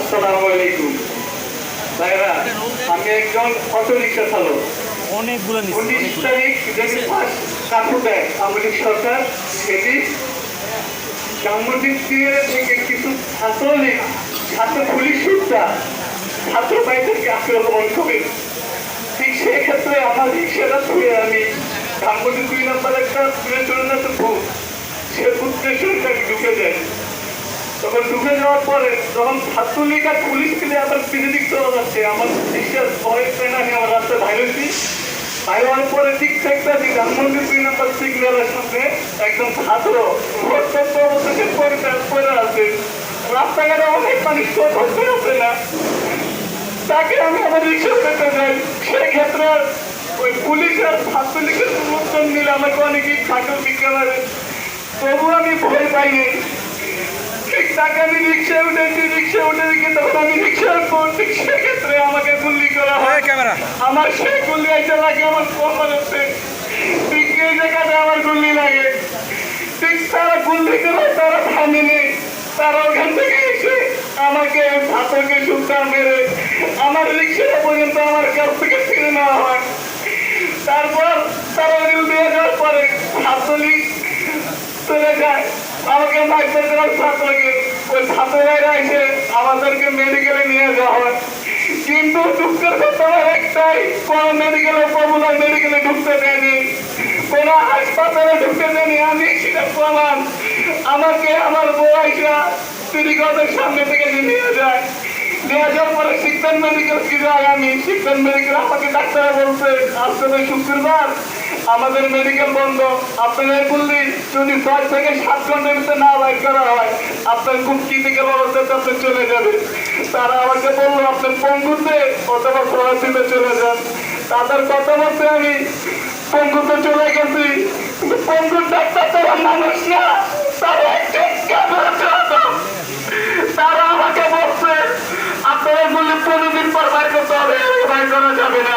আসসালামু আলাইকুম। ভাইরা আমি একজন অটো রিক্সা চালক। অনেকগুলো উনিশ তারিখ যেদিন ফার্স্ট কাকু দেয় আওয়ামী সরকার সেদিন সাংবাদিক থেকে কিছু ছাত্রলীগ ছাত্র পুলিশ সুদ্ধা ছাত্র ভাইদেরকে আক্রমণ করে। ঠিক সেক্ষেত্রে আমার রিক্সাটা ছুঁয়ে আমি সাংবাদিক দুই নম্বর একটা তুলে চলে না তো ভূত সে ভূতের সঙ্গে ঢুকে যায় তখন ঢুকে যাওয়ার পরে যখন ছাত্রলীগ আর পুলিশ মিলে আবার বিজেপি চলে যাচ্ছে। আমার বিশ্বাস ভয় পেয়ে না আমি আমার রাস্তায় ভাইরেছি ভাই হওয়ার পরে ঠিক দেখতেছি ধানমন্ডি দুই নম্বর সিগন্যালের সামনে একজন ছাত্র ভোটতত্ত্ব অবস্থাকে পরিত্যাগ করে আছে। রাস্তাঘাটে অনেক মানুষ তো ধরতে আছে না। তাকে আমি আমার রিক্সা পেতে যাই সেক্ষেত্রে ওই পুলিশ আর ছাত্রলীগের লোকজন মিলে আমাকে অনেকেই থাকল বিজ্ঞানের। তবু আমি ভয় পাইনি। তাকে আমি রিক্সায় উঠেছি রিক্সায় উঠে দেখি তখন আমি রিক্সার পর ঠিক সেক্ষেত্রে আমাকে গুলি করা হয়। ক্যামেরা। আমার সেই গুলি আইতে লাগে আমার কোমরেতে ঠিক এই জায়গাতে আমার গুলি লাগে। ঠিক তারা গুলি করে তারা থামেনি। তারা ওখান থেকে এসে আমাকে ছাত্রকে সুতা মেরে আমার রিক্সাটা পর্যন্ত আমার কাছ থেকে ফিরে নেওয়া হয়। তারপর তারা রিল দিয়ে যাওয়ার পরে ছাত্রলীগ চলে যায়। আমাকে মাইতে দেওয়ার ছাত্রকে ওই ছাত্ররা এসে আমাদেরকে মেডিকেলে নিয়ে যাওয়া হয়। কিন্তু দুঃখের কথা একটাই, কোন মেডিকেলে পপুলার মেডিকেলে ঢুকতে দেয়নি। কোন হাসপাতালে ঢুকতে দেয়নি, আমি সেটা প্রমাণ। আমাকে আমার বউ আইসা সিরিগঞ্জের সামনে থেকে নিয়ে যায়। নিয়ে যাওয়ার পরে শিক্ষণ মেডিকেল কি যায় আমি শিক্ষণ মেডিকেল আমাকে ডাক্তার বলছে শুক্রবার। আমাদের মেডিকেল বন্ধ। আপনারা বললি, যদি ছয় থেকে সাত ঘণ্টার ভিতরে না বাইর করা হয়, আপনার খুব ক্রিটিক্যাল অবস্থাতে আপনি চলে যাবেন। তারা আমাকে বলল আপনার পঙ্গুতে অথবা ফরাসিতে চলে যান। তাদের কথা মতে আমি পঙ্গুতে চলে গেছি। পঙ্গুর ডাক্তার তারা মানুষ না। তারা একটা ক্যামেরা তারা আমাকে বলছে আপনারা বললে পনেরো দিন পর বাইর করতে হবে বাইর করা যাবে না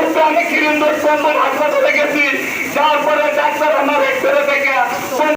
অবস্থা অনেক সিলিন্ডার সম্মান হাসপাতালে গেছি যাওয়ার পরে ডাক্তার আমার এক্সরে